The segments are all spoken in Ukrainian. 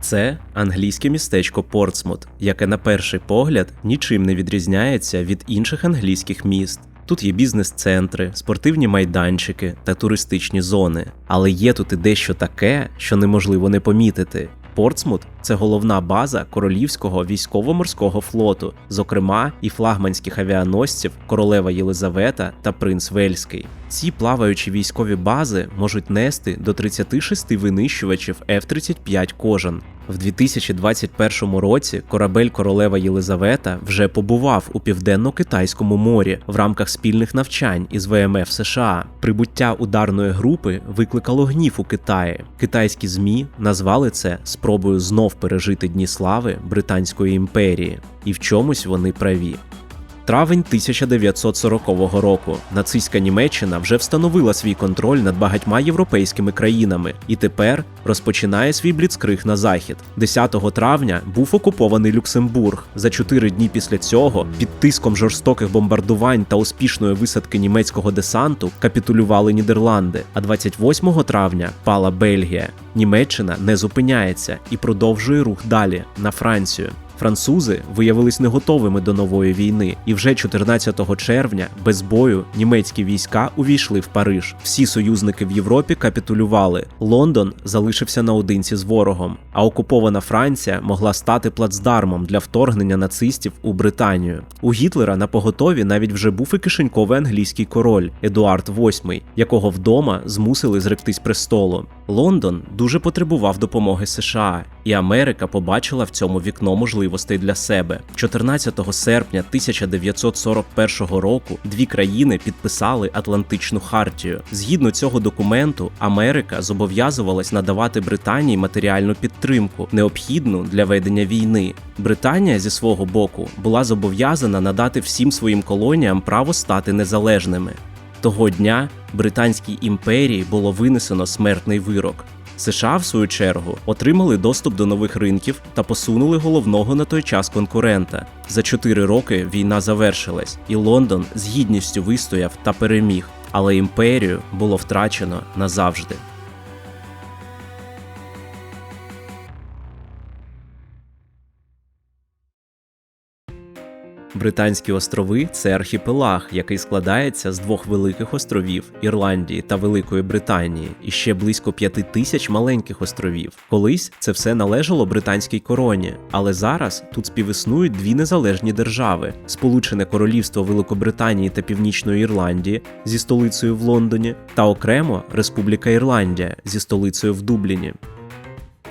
Це англійське містечко Портсмут, яке на перший погляд нічим не відрізняється від інших англійських міст. Тут є бізнес-центри, спортивні майданчики та туристичні зони. Але є тут і дещо таке, що неможливо не помітити. Портсмут це головна база королівського військово-морського флоту, зокрема і флагманських авіаносців Королева Єлизавета та Принц Вельський. Ці плаваючі військові бази можуть нести до 36 винищувачів F-35 кожен. В 2021 році корабель Королева Єлизавета вже побував у південно-китайському морі в рамках спільних навчань із ВМФ США. Прибуття ударної групи викликало гнів у Китаї. Китайські змі назвали це спробою знов пережити дні слави Британської імперії, і в чомусь вони праві. Травень 1940 року нацистська Німеччина вже встановила свій контроль над багатьма європейськими країнами і тепер розпочинає свій бліцкриг на захід. 10 травня був окупований Люксембург. За чотири дні після цього, під тиском жорстоких бомбардувань та успішної висадки німецького десанту, капітулювали Нідерланди. А 28 травня пала Бельгія. Німеччина не зупиняється і продовжує рух далі на Францію. Французи виявились не готовими до нової війни, і вже 14 червня без бою німецькі війська увійшли в Париж. Всі союзники в Європі капітулювали. Лондон залишився наодинці з ворогом, а окупована Франція могла стати плацдармом для вторгнення нацистів у Британію. У Гітлера на поготові навіть вже був і кишеньковий англійський король Едуард VIII, якого вдома змусили зректись престолу. Лондон дуже потребував допомоги США, і Америка побачила в цьому вікно можливостей для себе. 14 серпня 1941 року дві країни підписали Атлантичну хартію. Згідно цього документу, Америка зобов'язувалась надавати Британії матеріальну підтримку, необхідну для ведення війни. Британія зі свого боку була зобов'язана надати всім своїм колоніям право стати незалежними. Того дня Британській імперії було винесено смертний вирок. США, в свою чергу, отримали доступ до нових ринків та посунули головного на той час конкурента. За чотири роки війна завершилась, і Лондон з гідністю вистояв та переміг, але імперію було втрачено назавжди. Британські острови це архіпелаг, який складається з двох великих островів Ірландії та Великої Британії, і ще близько п'яти тисяч маленьких островів. Колись це все належало британській короні, але зараз тут співіснують дві незалежні держави: Сполучене Королівство Великобританії та Північної Ірландії зі столицею в Лондоні, та окремо Республіка Ірландія зі столицею в Дубліні.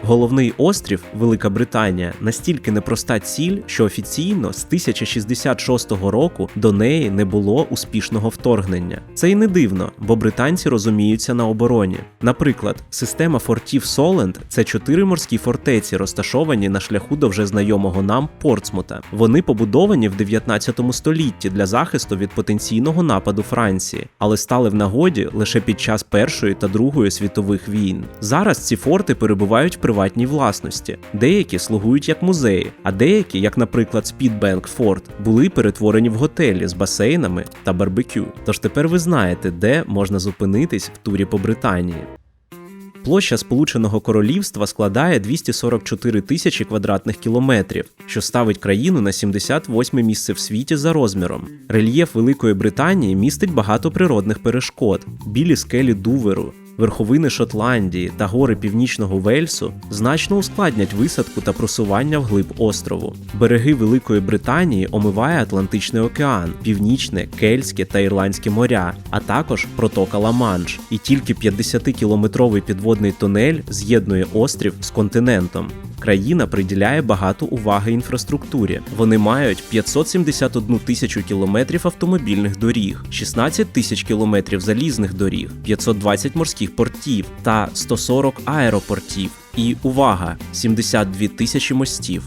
Головний острів Велика Британія настільки непроста ціль, що офіційно з 1066 року до неї не було успішного вторгнення. Це й не дивно, бо британці розуміються на обороні. Наприклад, система фортів Соленд це чотири морські фортеці, розташовані на шляху до вже знайомого нам Портсмута. Вони побудовані в 19 столітті для захисту від потенційного нападу Франції, але стали в нагоді лише під час Першої та Другої світових війн. Зараз ці форти перебувають в приватній власності. Деякі слугують як музеї, а деякі, як, наприклад, Спідбенк Форт, були перетворені в готелі з басейнами та барбекю. Тож тепер ви знаєте, де можна зупинитись в турі по Британії. Площа Сполученого Королівства складає 244 тисячі квадратних кілометрів, що ставить країну на 78 місце в світі за розміром. Рельєф Великої Британії містить багато природних перешкод: білі скелі Дуверу, верховини Шотландії та гори північного Вельсу значно ускладнять висадку та просування вглиб острову. Береги Великої Британії омиває Атлантичний океан, Північне, Кельське та Ірландське моря, а також протока Ла-Манш. І тільки 50-кілометровий підводний тунель з'єднує острів з континентом. Країна приділяє багато уваги інфраструктурі. Вони мають 571 тисячу кілометрів автомобільних доріг, 16 тисяч кілометрів залізних доріг, 520 морських портів та 140 аеропортів. І увага! 72 тисячі мостів.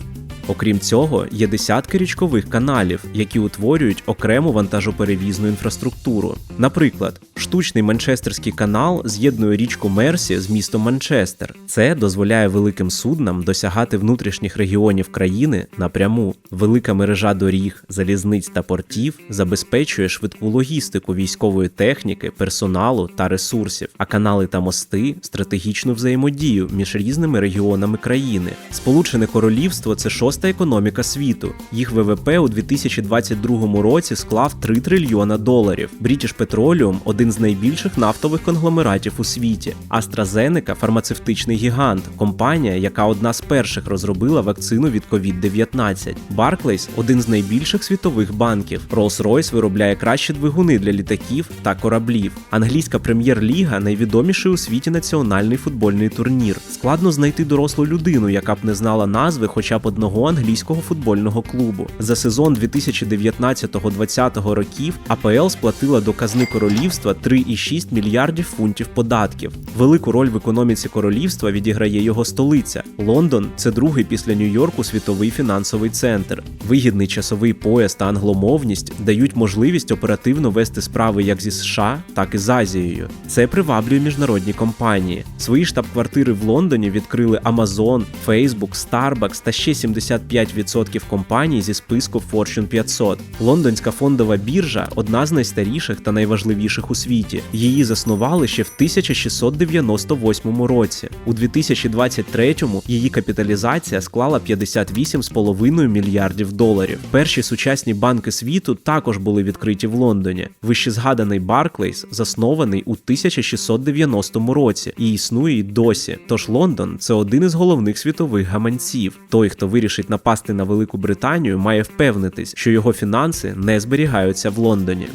Окрім цього, є десятки річкових каналів, які утворюють окрему вантажоперевізну інфраструктуру. Наприклад, штучний Манчестерський канал з'єднує річку Мерсі з містом Манчестер. Це дозволяє великим суднам досягати внутрішніх регіонів країни напряму. Велика мережа доріг, залізниць та портів забезпечує швидку логістику військової техніки, персоналу та ресурсів, а канали та мости стратегічну взаємодію між різними регіонами країни. Сполучене Королівство це шоста економіка світу. Їх ВВП у 2022 році склав 3 трильйона доларів. British Petroleum – один з найбільших нафтових конгломератів у світі. AstraZeneca – фармацевтичний гігант, компанія, яка одна з перших розробила вакцину від COVID-19. Barclays – один з найбільших світових банків. Rolls-Royce виробляє кращі двигуни для літаків та кораблів. Англійська прем'єр-ліга найвідоміший у світі національний футбольний турнір. Складно знайти дорослу людину, яка б не знала назви хоча б одного англійського футбольного клубу. За сезон 2019-2020 років АПЛ сплатила до казни королівства 3,6 мільярдів фунтів податків. Велику роль в економіці королівства відіграє його столиця. Лондон це другий після Нью-Йорку світовий фінансовий центр. Вигідний часовий пояс та англомовність дають можливість оперативно вести справи як зі США, так і з Азією. Це приваблює міжнародні компанії. Свої штаб-квартири в Лондоні відкрили Amazon, Facebook, Starbucks та ще 75% компаній зі списку Fortune 500. Лондонська фондова біржа одна з найстаріших та найважливіших у світі. Її заснували ще в 1698 році. У 2023-му її капіталізація склала 58,5 мільярдів доларів. Перші сучасні банки світу також були відкриті в Лондоні. Вищезгаданий Barclays заснований у 1690 році і існує й досі. Тож Лондон це один із головних світових гаманців. Той, хто вирішить напасти на Велику Британію, має впевнитись, що його фінанси не зберігаються в Лондоні.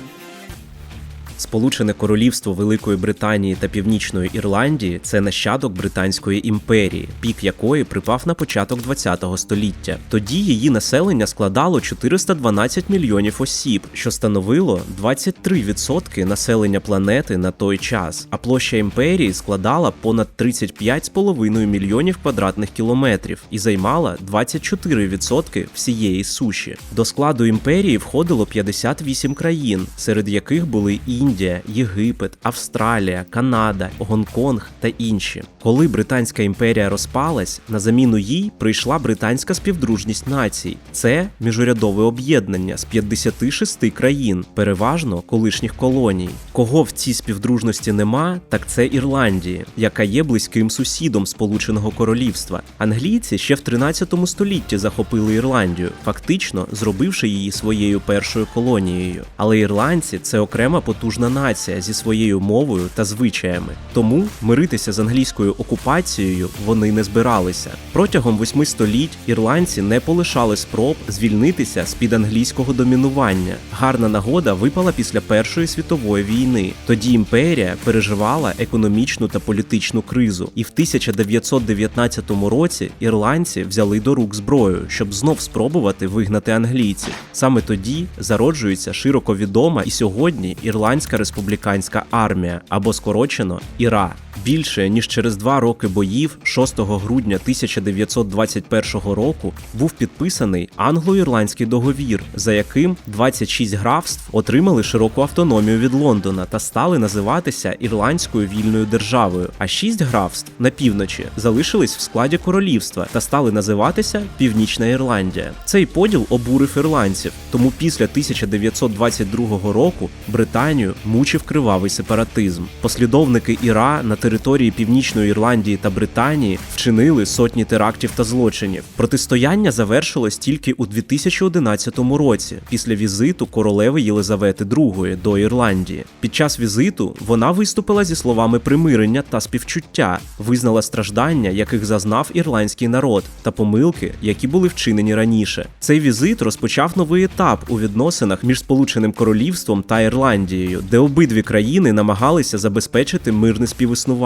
Сполучене Королівство Великої Британії та Північної Ірландії це нащадок Британської імперії, пік якої припав на початок ХХ століття. Тоді її населення складало 412 мільйонів осіб, що становило 23% населення планети на той час. А площа імперії складала понад 35,5 мільйонів квадратних кілометрів і займала 24% всієї суші. До складу імперії входило 58 країн, серед яких були і Індія, Єгипет, Австралія, Канада, Гонконг та інші. Коли Британська імперія розпалась, на заміну їй прийшла британська співдружність націй. Це міжурядове об'єднання з 56 країн, переважно колишніх колоній. Кого в цій співдружності нема, так це Ірландія, яка є близьким сусідом Сполученого Королівства. Англійці ще в 13 столітті захопили Ірландію, фактично зробивши її своєю першою колонією. Але ірландці це окрема потужна нація зі своєю мовою та звичаями. Тому миритися з англійською окупацією вони не збиралися. Протягом восьми століть ірландці не полишали спроб звільнитися з під англійського домінування. Гарна нагода випала після Першої світової війни. Тоді імперія переживала економічну та політичну кризу, і в 1919 році ірландці взяли до рук зброю, щоб знов спробувати вигнати англійців. Саме тоді зароджується широко відома і сьогодні ірландська республіканська армія або скорочено ІРА. Більше ніж через два роки боїв, 6 грудня 1921 року, був підписаний англо-ірландський договір, за яким 26 графств отримали широку автономію від Лондона та стали називатися Ірландською вільною державою. А 6 графств на півночі залишились в складі королівства та стали називатися Північна Ірландія. Цей поділ обурив ірландців, тому після 1922 року Британію мучив кривавий сепаратизм. Послідовники Іра на території Північної Ірландії та Британії вчинили сотні терактів та злочинів. Протистояння завершилось тільки у 2011 році, після візиту королеви Єлизавети II до Ірландії. Під час візиту вона виступила зі словами примирення та співчуття, визнала страждання, яких зазнав ірландський народ, та помилки, які були вчинені раніше. Цей візит розпочав новий етап у відносинах між Сполученим Королівством та Ірландією, де обидві країни намагалися забезпечити мирне співіснування.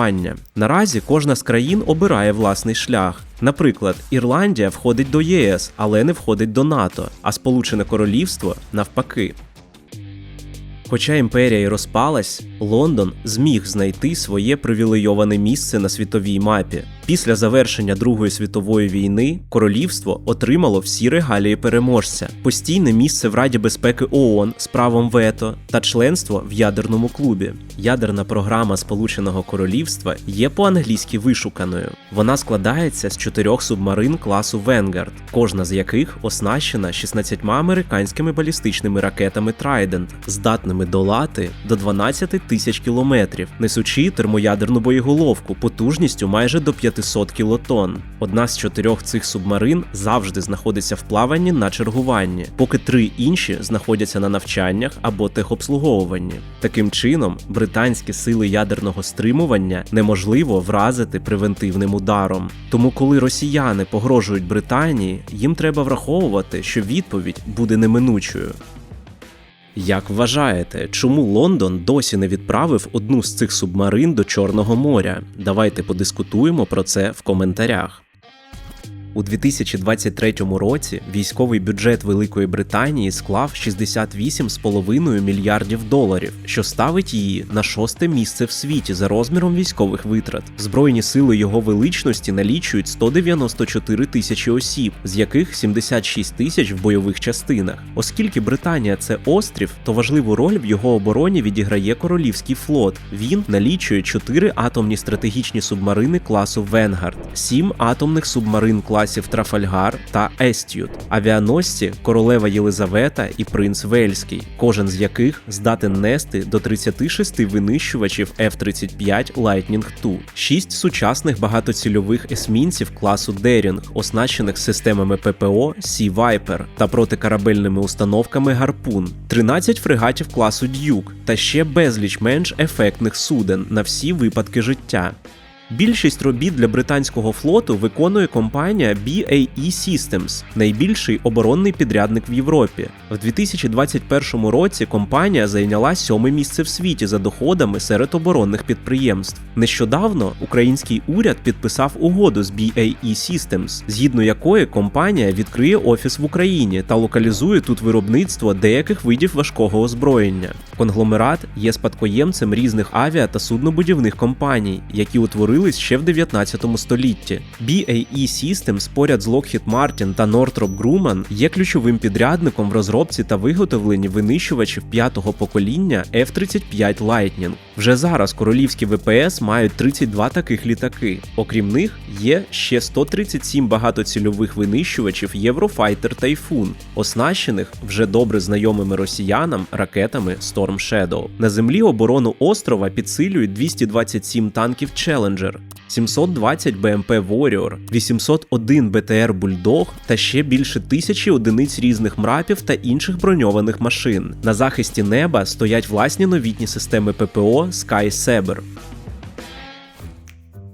Наразі кожна з країн обирає власний шлях. Наприклад, Ірландія входить до ЄС, але не входить до НАТО, а Сполучене Королівство навпаки. Хоча імперія й розпалась, Лондон зміг знайти своє привілейоване місце на світовій мапі. Після завершення Другої світової війни королівство отримало всі регалії переможця, постійне місце в Раді безпеки ООН з правом вето та членство в ядерному клубі. Ядерна програма Сполученого Королівства є по-англійськи вишуканою. Вона складається з чотирьох субмарин класу Венгард, кожна з яких оснащена 16 американськими балістичними ракетами Trident, здатними долати до 12 тисяч кілометрів, несучи термоядерну боєголовку потужністю майже до 500 кілотон. Одна з чотирьох цих субмарин завжди знаходиться в плаванні на чергуванні, поки три інші знаходяться на навчаннях або техобслуговуванні. Таким чином, британські сили ядерного стримування неможливо вразити превентивним ударом. Тому, коли росіяни погрожують Британії, їм треба враховувати, що відповідь буде неминучою. Як вважаєте, чому Лондон досі не відправив одну з цих субмарин до Чорного моря? Давайте подискутуємо про це в коментарях. У 2023 році військовий бюджет Великої Британії склав 68,5 мільярдів доларів, що ставить її на шосте місце в світі за розміром військових витрат. Збройні сили його величності налічують 194 тисячі осіб, з яких 76 тисяч в бойових частинах. Оскільки Британія це острів, то важливу роль в його обороні відіграє королівський флот. Він налічує 4 атомні стратегічні субмарини класу Венгард, 7 атомних субмарин класів Трафальгар та Естют, авіаносці Королева Єлизавета і Принц Вельський, кожен з яких здатен нести до 36 винищувачів F-35 Lightning II, 6 сучасних багатоцільових есмінців класу Дерінг, оснащених системами ППО Sea Viper та протикорабельними установками Гарпун, 13 фрегатів класу Дюк та ще безліч менш ефектних суден на всі випадки життя. Більшість робіт для британського флоту виконує компанія BAE Systems, найбільший оборонний підрядник в Європі. В 2021 році компанія зайняла сьоме місце в світі за доходами серед оборонних підприємств. Нещодавно український уряд підписав угоду з BAE Systems, згідно якої компанія відкриє офіс в Україні та локалізує тут виробництво деяких видів важкого озброєння. Конгломерат є спадкоємцем різних авіа та суднобудівних компаній, які утворили ще в 19 столітті. BAE Systems поряд з Lockheed Martin та Northrop Grumman є ключовим підрядником в розробці та виготовленні винищувачів п'ятого покоління F-35 Lightning. Вже зараз королівські ВПС мають 32 таких літаки. Окрім них, є ще 137 багатоцільових винищувачів Eurofighter Typhoon, оснащених вже добре знайомими росіянам ракетами Storm Shadow. На землі оборону острова підсилюють 227 танків Challenger, 720 БМП Warrior, 801 БТР Bulldog та ще більше тисячі одиниць різних мрапів та інших броньованих машин. На захисті неба стоять власні новітні системи ППО Sky Saber.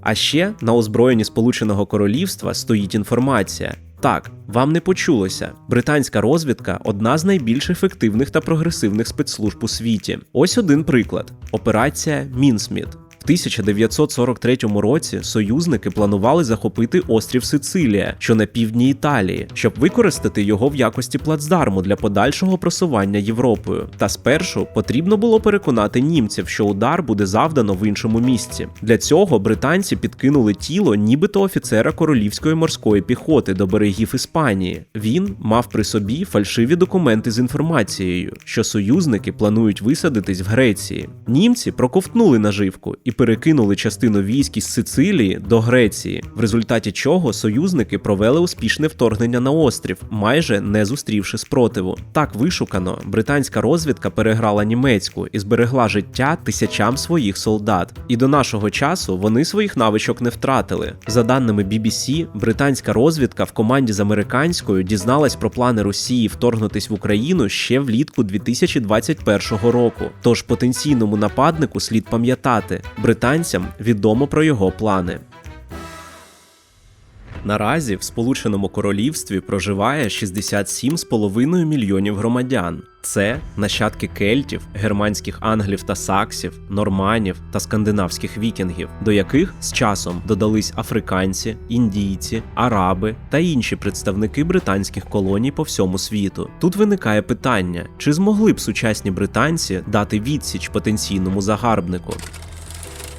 А ще на озброєнні Сполученого Королівства стоїть інформація. Так, вам не почулося. Британська розвідка одна з найбільш ефективних та прогресивних спецслужб у світі. Ось один приклад: операція Мінсміт. В 1943 році союзники планували захопити острів Сицилія, що на півдні Італії, щоб використати його в якості плацдарму для подальшого просування Європою. Та спершу потрібно було переконати німців, що удар буде завдано в іншому місці. Для цього британці підкинули тіло, нібито офіцера королівської морської піхоти до берегів Іспанії. Він мав при собі фальшиві документи з інформацією, що союзники планують висадитись в Греції. Німці проковтнули наживку і перекинули частину військ із Сицилії до Греції, в результаті чого союзники провели успішне вторгнення на острів, майже не зустрівши спротиву. Так вишукано, британська розвідка переграла німецьку і зберегла життя тисячам своїх солдат. І до нашого часу вони своїх навичок не втратили. За даними BBC, британська розвідка в команді з американською дізналась про плани Росії вторгнутись в Україну ще влітку 2021 року. Тож потенційному нападнику слід пам'ятати, британцям відомо про його плани. Наразі в Сполученому Королівстві проживає 67,5 мільйонів громадян. Це нащадки кельтів, германських англів та саксів, норманів та скандинавських вікінгів, до яких з часом додались африканці, індійці, араби та інші представники британських колоній по всьому світу. Тут виникає питання: чи змогли б сучасні британці дати відсіч потенційному загарбнику?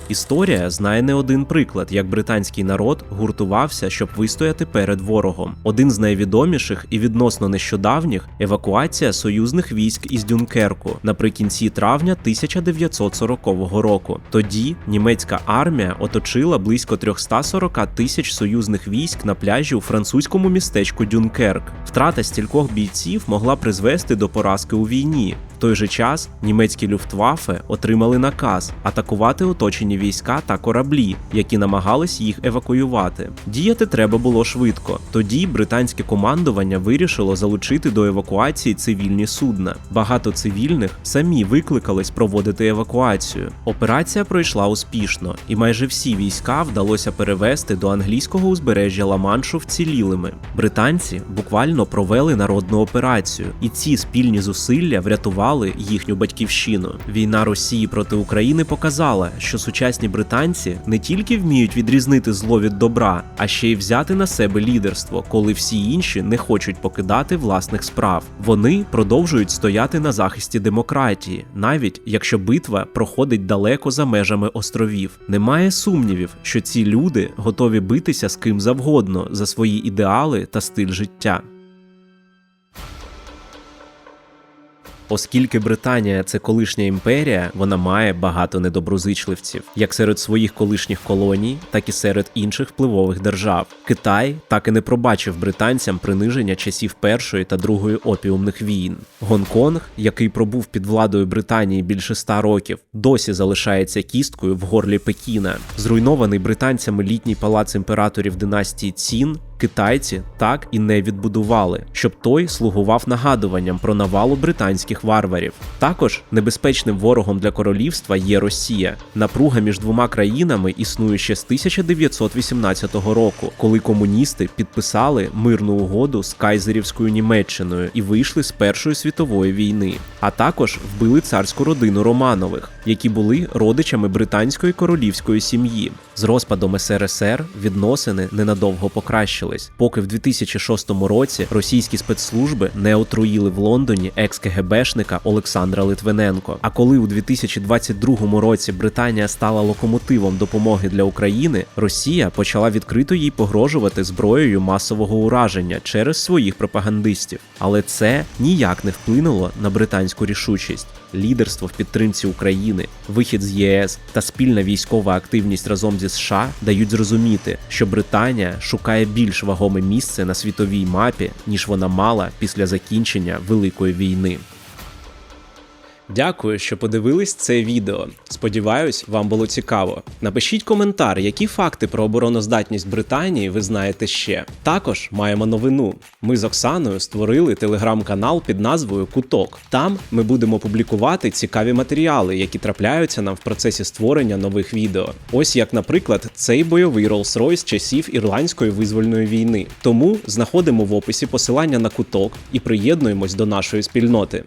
Історія знає не один приклад, як британський народ гуртувався, щоб вистояти перед ворогом. Один з найвідоміших і відносно нещодавніх евакуація союзних військ із Дюнкерку наприкінці травня 1940 року. Тоді німецька армія оточила близько 340 тисяч союзних військ на пляжі у французькому містечку Дюнкерк. Втрата стількох бійців могла призвести до поразки у війні. В той же час німецькі люфтваффе отримали наказ атакувати оточені війська та кораблі, які намагались їх евакуювати. Діяти треба було швидко. Тоді британське командування вирішило залучити до евакуації цивільні судна. Багато цивільних самі викликались проводити евакуацію. Операція пройшла успішно, і майже всі війська вдалося перевести до англійського узбережжя Ла-Маншу вцілілими. Британці буквально провели народну операцію, і ці спільні зусилля врятували їхню батьківщину. Війна Росії проти України показала, що сучасні британці не тільки вміють відрізнити зло від добра, а ще й взяти на себе лідерство, коли всі інші не хочуть покидати власних справ. Вони продовжують стояти на захисті демократії, навіть якщо битва проходить далеко за межами островів. Немає сумнівів, що ці люди готові битися з ким завгодно за свої ідеали та стиль життя. Оскільки Британія це колишня імперія, вона має багато недоброзичливців, як серед своїх колишніх колоній, так і серед інших впливових держав. Китай так і не пробачив британцям приниження часів першої та другої опіумних війн. Гонконг, який пробув під владою Британії більше ста років, досі залишається кісткою в горлі Пекіна. Зруйнований британцями літній палац імператорів династії Цін китайці так і не відбудували, щоб той слугував нагадуванням про навалу британських варварів. Також небезпечним ворогом для королівства є Росія. Напруга між двома країнами існує ще з 1918 року, коли комуністи підписали мирну угоду з кайзерівською Німеччиною і вийшли з Першої світової війни, а також вбили царську родину Романових, які були родичами британської королівської сім'ї. З розпадом СРСР відносини ненадовго покращились, поки в 2006 році російські спецслужби не отруїли в Лондоні екс-КГБшника Олександра Литвиненко. А коли у 2022 році Британія стала локомотивом допомоги для України, Росія почала відкрито їй погрожувати зброєю масового ураження через своїх пропагандистів. Але це ніяк не вплинуло на британську рішучість. Лідерство в підтримці України, вихід з ЄС та спільна військова активність разом зі США дають зрозуміти, що Британія шукає більш вагоме місце на світовій мапі, ніж вона мала після закінчення Великої війни. Дякую, що подивились це відео. Сподіваюсь, вам було цікаво. Напишіть коментар, які факти про обороноздатність Британії ви знаєте ще. Також маємо новину. Ми з Оксаною створили телеграм-канал під назвою Куток. Там ми будемо публікувати цікаві матеріали, які трапляються нам в процесі створення нових відео. Ось як, наприклад, цей бойовий Rolls-Royce часів ірландської визвольної війни. Тому знаходимо в описі посилання на куток і приєднуємось до нашої спільноти.